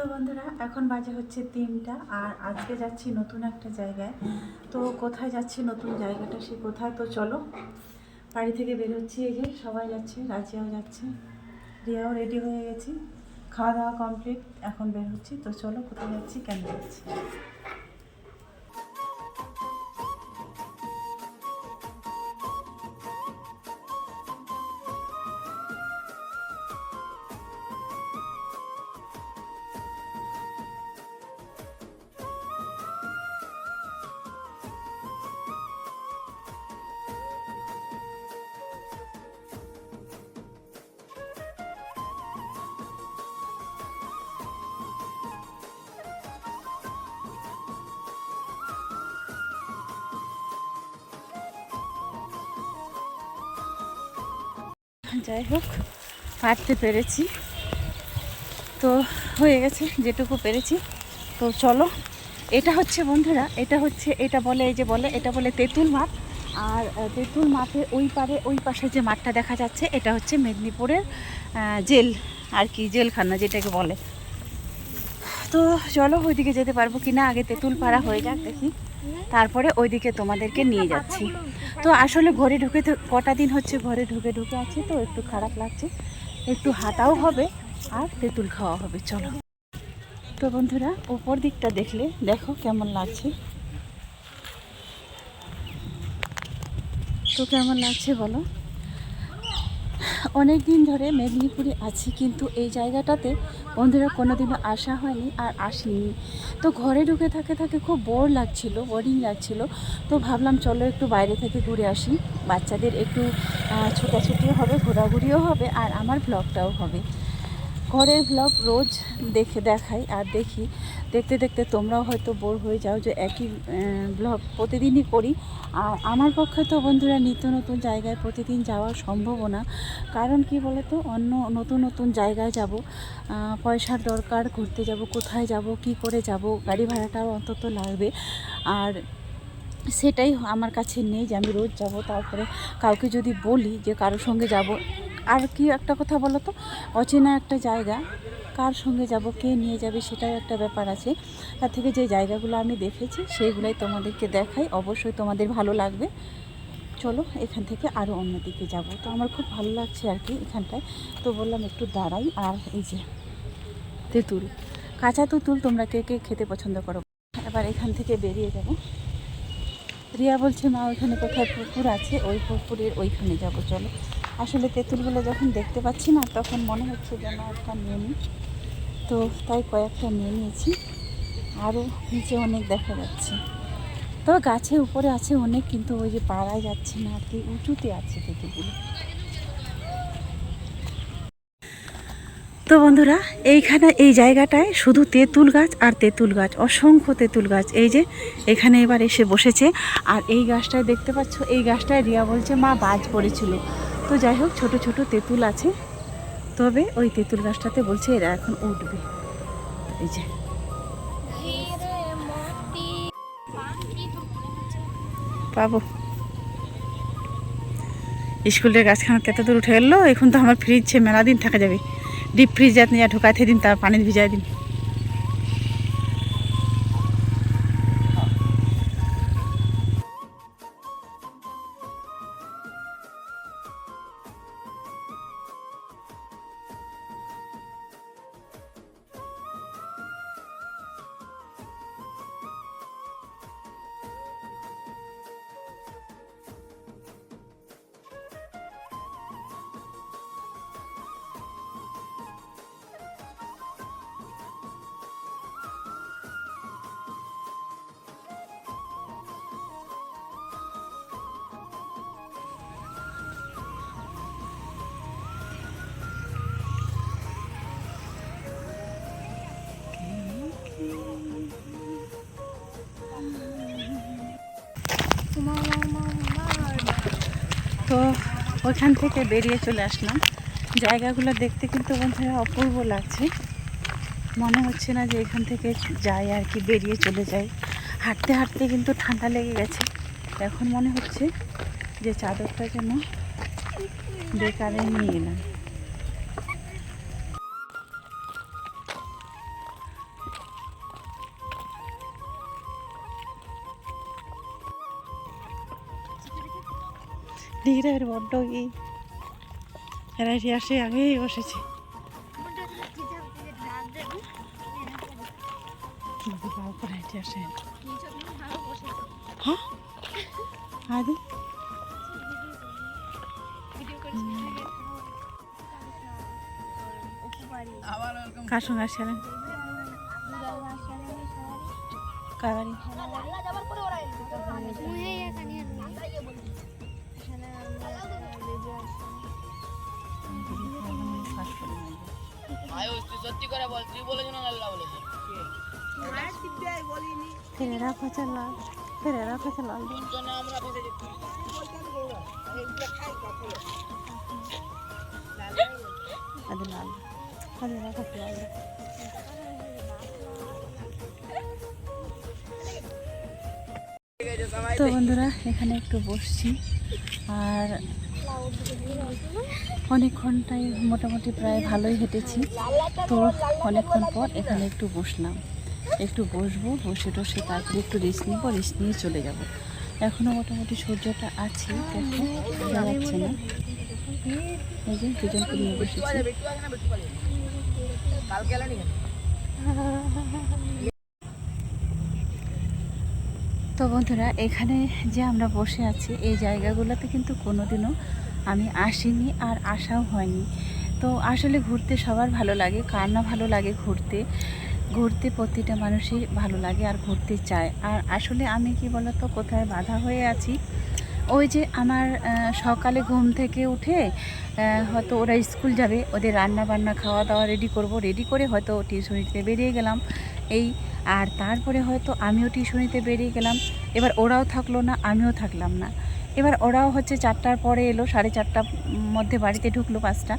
তো বন্ধুরা, এখন বাজে হচ্ছে তিনটা আর আজকে যাচ্ছি নতুন একটা জায়গায়। তো কোথায় যাচ্ছি, নতুন জায়গাটা সে কোথায়? তো চলো, বাড়ি থেকে বেরোচ্ছি এই যে সবাই যাচ্ছে, রাজিয়াও যাচ্ছে, রিয়াও রেডি হয়ে গেছি, খাওয়া দাওয়া কমপ্লিট এখন বের হচ্ছি। তো চলো কোথায় যাচ্ছি কেন যাচ্ছি যাই হোক, পারতে পেরেছি। তো হয়ে গেছে যেটুকু পেরেছি। তো চলো, এটা হচ্ছে বন্ধুরা, এটা হচ্ছে, এটা বলে এই যে বলে, এটা বলে তেঁতুল মাঠ। আর তেঁতুল মাঠের ওই পারে, ওই পাশে যে মাঠটা দেখা যাচ্ছে, এটা হচ্ছে মেদিনীপুরের জেল, আর কি, জেলখানা যেটাকে বলে। তো চলো ওইদিকে যেতে পারব কি না আগে তেঁতুল পাড়া হয়ে যাক দেখি। তারপরে ওইদিকে তোমাদেরকে নিয়ে যাচ্ছি। তো আসলে ঘরে ঢুকে তো কটা দিন হচ্ছে ঘরে ঢুকে ঢুকে আছি তো, একটু খারাপ লাগছে। একটু হাঁটাও হবে আর তেঁতুল খাওয়া হবে, চলো। তো বন্ধুরা উপর দিকটা দেখলে দেখো কেমন লাগছে। তো কেমন লাগছে বলো? অনেক দিন ধরে মেদিনীপুরে আছি, কিন্তু এই জায়গাটাতে বন্ধুরা কোনোদিনও আসা হয়নি আর আসিনি। তো ঘরে ঢুকে থাকে থাকে খুব বোর লাগছিল বোরিং লাগছিল। তো ভাবলাম চলো একটু বাইরে থেকে ঘুরে আসি। বাচ্চাদের একটু ছোটাছুটিও হবে, ঘোরাঘুরিও হবে, আর আমার ব্লগটাও হবে। ঘরের ব্লগ রোজ দেখে দেখাই আর দেখি। দেখতে দেখতে তোমরাও হয়তো বোর হয়ে যাও যে একই ব্লগ প্রতিদিনই করি। আর আমার পক্ষে তো বন্ধুরা নিত্য নতুন জায়গায় প্রতিদিন যাওয়া সম্ভবও না কারণ কি বলো তো অন্য নতুন নতুন জায়গায় যাব পয়সার দরকার, ঘুরতে যাব, কোথায় যাব, কি করে যাব, গাড়ি ভাড়াটাও অন্তত লাগবে। আর সেটাই আমার কাছে নেই যে আমি রোজ যাব। তারপরে কাউকে যদি বলি যে কারোর সঙ্গে যাব, আর কি একটা কথা বলো তো? অচেনা একটা জায়গা, কার সঙ্গে যাব, কে নিয়ে যাবে সেটাও একটা ব্যাপার আছে। তার থেকে যে জায়গাগুলো আমি দেখেছি সেইগুলাই তোমাদেরকে দেখাই। অবশ্যই তোমাদের ভালো লাগবে। চলো এখান থেকে আরও অন্যদিকে যাব। তো আমার খুব ভালো লাগছে আর কি এখানটায়। তো বললাম একটু দাঁড়াই আর এই যে তেঁতুল, কাঁচা তেঁতুল তোমরা কে কে খেতে পছন্দ করো? এবার এখান থেকে বেরিয়ে যাব। রিয়া বলছে, মা, ওইখানে কোথায় পুকুর আছে? ওই পুকুরের ওইখানে যাব, চলো। আসলে তেঁতুলগুলো যখন দেখতে পাচ্ছি না, তখন মনে হচ্ছে যেন একটা নিয়ে নিই তো তাই কয়েকটা নিয়ে নিয়েছি। আরও নিচে অনেক দেখা যাচ্ছে। তো গাছে উপরে আছে অনেক, কিন্তু ওই যে পাড়ায় যাচ্ছে না, আর কি, উঁচুতে আছে তেঁতুলগুলো। তো বন্ধুরা, এইখানে এই জায়গাটায় শুধু তেঁতুল গাছ আর তেঁতুল গাছ, অসংখ্য তেঁতুল গাছ এই যে এখানে এবার এসে বসেছে। আর এই গাছটায় দেখতে পাচ্ছ, এই গাছটায় রিয়া বলছে, মা, বাজ পড়েছিল। তো যাই হোক, ছোট ছোট তেঁতুল আছে। তবে ওই তেঁতুল গাছটাতে বলছে, এরা এখন উঠবে। এই যে। পাবো। স্কুলের গাছখানা কত দূর উঠে গেলো, এখন তো আমার ফ্রিজ মেলা দিন থাকা যাবে। ডিপ ফ্রিজ নিয়ে ঢোকাতে দিন তার পানি ভিজাই দিন। তো ওখান থেকে বেরিয়ে চলে আসলাম। জায়গাগুলো দেখতে কিন্তু বন্ধুরা অপূর্ব লাগছে। মনে হচ্ছে না যে এখান থেকে যাই আর কি বেরিয়ে চলে যাই। হাঁটতে হাঁটতে কিন্তু ঠান্ডা লেগে গেছে। এখন মনে হচ্ছে যে চাদরটা যেন বেকারে নিয়ে এলাম। নীরের বড্ড ই এরা এসে আসে আগেই বসেছে। হ্যাঁ? আদি? কার সঙ্গে আসছিলেন? কার সত্যি করে বল তুই বলেছিস না আল্লাহ বলেছে? তো বন্ধুরা এখানে একটু বসছি আর অনেকক্ষণটাই মোটামুটি প্রায় ভালোই হেঁটেছি। তো অনেকক্ষণ পর এখানে একটু বসলাম। একটু বসবো, বসে টসে তারপরে একটু রেস্ট নিবো রেস্ট নিয়ে চলে যাব। এখনও মোটামুটি সূর্যটা আছে, দেখো, যাচ্ছে না। এই যে নিয়ে বসেছি। তো বন্ধুরা, এখানে যে আমরা বসে আছি, এই জায়গাগুলোতে কিন্তু কোনোদিনও আমি আসিনি আর আসাও হয়নি। তো আসলে ঘুরতে সবার ভালো লাগে, কার না ভালো লাগে ঘুরতে? ঘুরতে প্রতিটা মানুষই ভালো লাগে আর ঘুরতে চায়। আর আসলে আমি কি বলতো, কোথায় বাধা হয়ে আছি? ওই যে আমার সকালে ঘুম থেকে উঠে হয়তো ওরা স্কুল যাবে, ওদের রান্না বান্না খাওয়া দাওয়া রেডি করব। রেডি করে হয়তো টিউশনিতে বেরিয়ে গেলাম এই, আর তারপরে হয়তো আমিও টিউশনিতে বেরিয়ে গেলাম। এবার ওরাও থাকল না, আমিও থাকলাম না। এবার ওরাও হচ্ছে চারটার পরে এলো, সাড়ে চারটার মধ্যে বাড়িতে ঢুকলো পাঁচটা।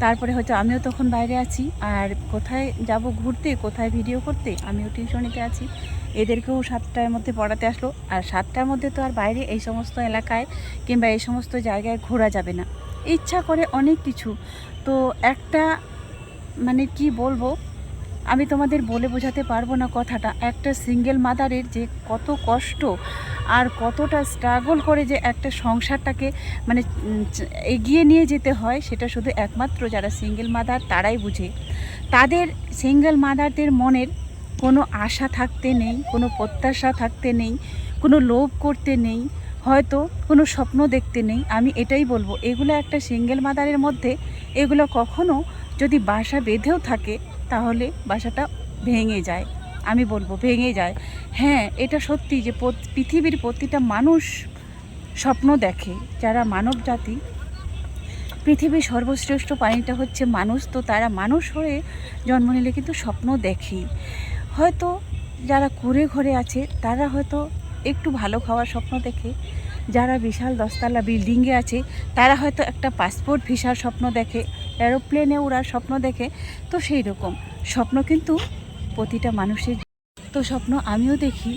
তারপরে হয়তো আমিও তখন বাইরে আছি। আর কোথায় যাব ঘুরতে, কোথায় ভিডিও করতে, আমিও টিউশনিতে আছি। এদেরকেও সাতটার মধ্যে পড়াতে আসলো। আর সাতটার মধ্যে তো আর বাইরে এই সমস্ত এলাকায় কিংবা এই সমস্ত জায়গায় ঘোরা যাবে না। ইচ্ছা করে অনেক কিছু। তো একটা মানে কি বলব, আমি তোমাদের বলে বোঝাতে পারব না কথাটা। একটা সিঙ্গেল মাদারের যে কত কষ্ট আর কতটা স্ট্রাগল করে যে একটা সংসারটাকে মানে এগিয়ে নিয়ে যেতে হয়, সেটা শুধু একমাত্র যারা সিঙ্গেল মাদার তারাই বুঝে। তাদের সিঙ্গেল মাদারদের মনের কোনো আশা থাকতে নেই, কোনো প্রত্যাশা থাকতে নেই, কোনো লোভ করতে নেই, হয়তো কোনো স্বপ্ন দেখতে নেই। আমি এটাই বলব, এগুলো একটা সিঙ্গেল মাদারের মধ্যে, এগুলো কখনো যদি বাসা বেঁধেও থাকে, তাহলে বাসাটা ভেঙে যায়। আমি বলব, ভেঙে যায়। হ্যাঁ এটা সত্যি যে পৃথিবীর প্রতিটা মানুষ স্বপ্ন দেখে, যারা মানব জাতি, পৃথিবীর সর্বশ্রেষ্ঠ প্রাণীটা হচ্ছে মানুষ, তো তারা মানুষ হয়ে জন্ম নিলে কিন্তু স্বপ্ন দেখেই। হয়তো যারা কুড়ে ঘরে আছে, তারা হয়তো একটু ভালো খাওয়ার স্বপ্ন দেখে। যারা বিশাল দশতলা বিল্ডিংয়ে আছে, তারা হয়তো একটা পাসপোর্ট ভিসার স্বপ্ন দেখে এরোপ্লেনে ওড়ার স্বপ্ন দেখে, তো সেই রকম স্বপ্ন কিন্তু প্রতিটা মানুষের তো স্বপ্ন আমিও দেখি।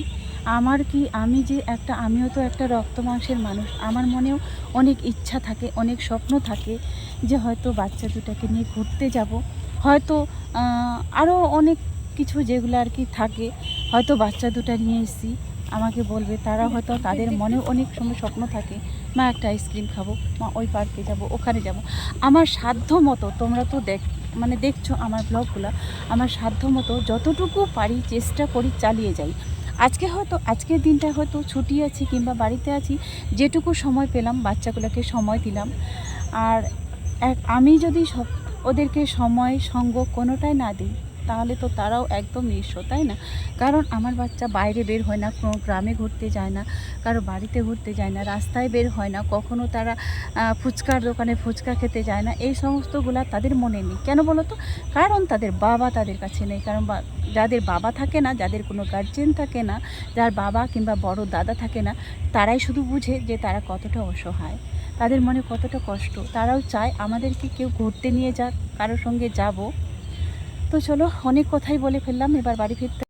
আমার কি, আমি যে একটা, আমিও তো একটা রক্ত মাংসের মানুষ। আমার মনেও অনেক ইচ্ছা থাকে, অনেক স্বপ্ন থাকে যে হয়তো বাচ্চা দুটাকে নিয়ে ঘুরতে যাব। হয়তো আরও অনেক কিছু যেগুলো আর কি থাকে। হয়তো বাচ্চা দুটা নিয়ে এসেছি। আমাকে বলবে, তারা হয়তো তাদের মনেও অনেক সময় স্বপ্ন থাকে, মা, একটা আইসক্রিম খাব, মা, ওই পার্কে যাব, ওখানে যাব। আমার সাধ্য মতো তোমরা তো দেখ মানে দেখছ আমার ব্লগগুলো, আমার সাধ্য মতো যতটুকু পারি চেষ্টা করি চালিয়ে যাই। আজকে হয়তো, আজকের দিনটা হয়তো ছুটি আছি কিংবা বাড়িতে আছি, যেটুকু সময় পেলাম, বাচ্চাগুলোকে সময় দিলাম। আর এক, আমি যদি সব ওদেরকে সময়, সঙ্গ কোনোটাই না দিই তাহলে তো তারাও একদম নিঃস্ব, তাই না? কারণ আমার বাচ্চা বাইরে বের হয় না, কোনো গ্রামে ঘুরতে যায় না, কারও বাড়িতে ঘুরতে যায় না, রাস্তায় বের হয় না, কখনো তারা ফুচকার দোকানে ফুচকা খেতে যায় না, এই সমস্তগুলা তাদের মনে নেই। কেন বলো তো? কারণ তাদের বাবা তাদের কাছে নেই, কারণ যাদের বাবা থাকে না, যাদের কোনো গার্জেন থাকে না, যার বাবা কিংবা বড় দাদা থাকে না, তারাই শুধু বুঝে যে তারা কতটা অসহায়। তাদের মনে কতটা কষ্ট। তারাও চায় আমাদেরকে কেউ ঘুরতে নিয়ে যাক কারোর সঙ্গে যাব তো চলো অনেক কথাই বলে ফেললাম এবার বাড়ি ফিরতে